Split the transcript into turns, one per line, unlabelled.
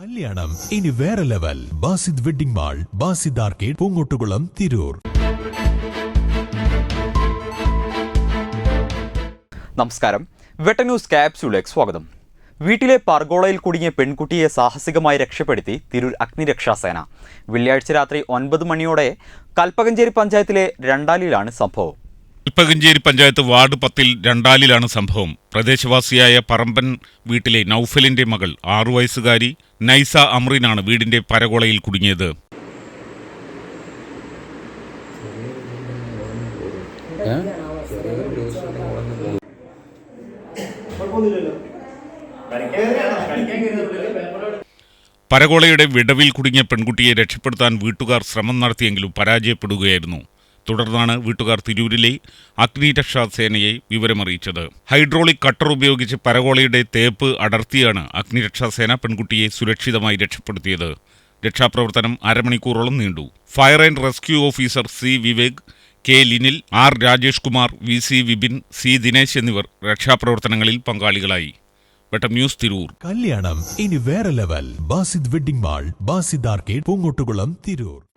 കല്യാണം. ഇനി വേറെ level. Basid wedding mall Basid arcade Poongottukulam Tirur.
നമസ്കാരം. വെട്ട ന്യൂസ് ക്യാപ്സ്യൂളിലേക്ക് സ്വാഗതം. വീട്ടിലെ പർഗോളയിൽ കുടുങ്ങിയ പെൺകുട്ടിയെ സാഹസികമായി രക്ഷപ്പെടുത്തി തിരൂർ അഗ്നിരക്ഷാസേന വെള്ളിയാഴ്ച രാത്രി ഒൻപത് മണിയോടെ കൽപ്പകഞ്ചേരി പഞ്ചായത്തിലെ രണ്ടാലിയിലാണ് സംഭവം.
ഇപ്പകഞ്ചേരി പഞ്ചായത്ത് വാർഡ് പത്തിൽ രണ്ടാലിലാണ് സംഭവം. പ്രദേശവാസിയായ പറമ്പൻ വീട്ടിലെ നൌഫലിന്റെ മകൾ ആറു വയസ്സുകാരി നൈസ അമ്രീനാണ് വീടിന്റെ പരകോളയിൽ കുടുങ്ങിയത്. പരകോളയുടെ വിടവിൽ കുടുങ്ങിയ പെൺകുട്ടിയെ രക്ഷപ്പെടുത്താൻ വീട്ടുകാർ ശ്രമം നടത്തിയെങ്കിലും പരാജയപ്പെടുകയായിരുന്നു. തുടർന്നാണ് വീട്ടുകാർ തിരൂരിലെ അഗ്നിരക്ഷാ സേനയെ വിവരമറിയിച്ചത്. ഹൈഡ്രോളിക് കട്ടർ ഉപയോഗിച്ച് പരകോളയുടെ തേപ്പ് അടർത്തിയാണ് അഗ്നിരക്ഷാ സേന പെൺകുട്ടിയെ സുരക്ഷിതമായി രക്ഷപ്പെടുത്തിയത്. രക്ഷാപ്രവർത്തനം അരമണിക്കൂറോളം നീണ്ടു. Fire and rescue officer C Vivek K Linil R Rajesh Kumar V C Vipin C Dinesh എന്നിവർ രക്ഷാപ്രവർത്തനങ്ങളിൽ പങ്കാളികളായി. ന്യൂസ് തിരൂർ.
കല്യാണം ഇനി വേറെ level. Basid wedding mall Basid arcade Poongottukulam Tirur.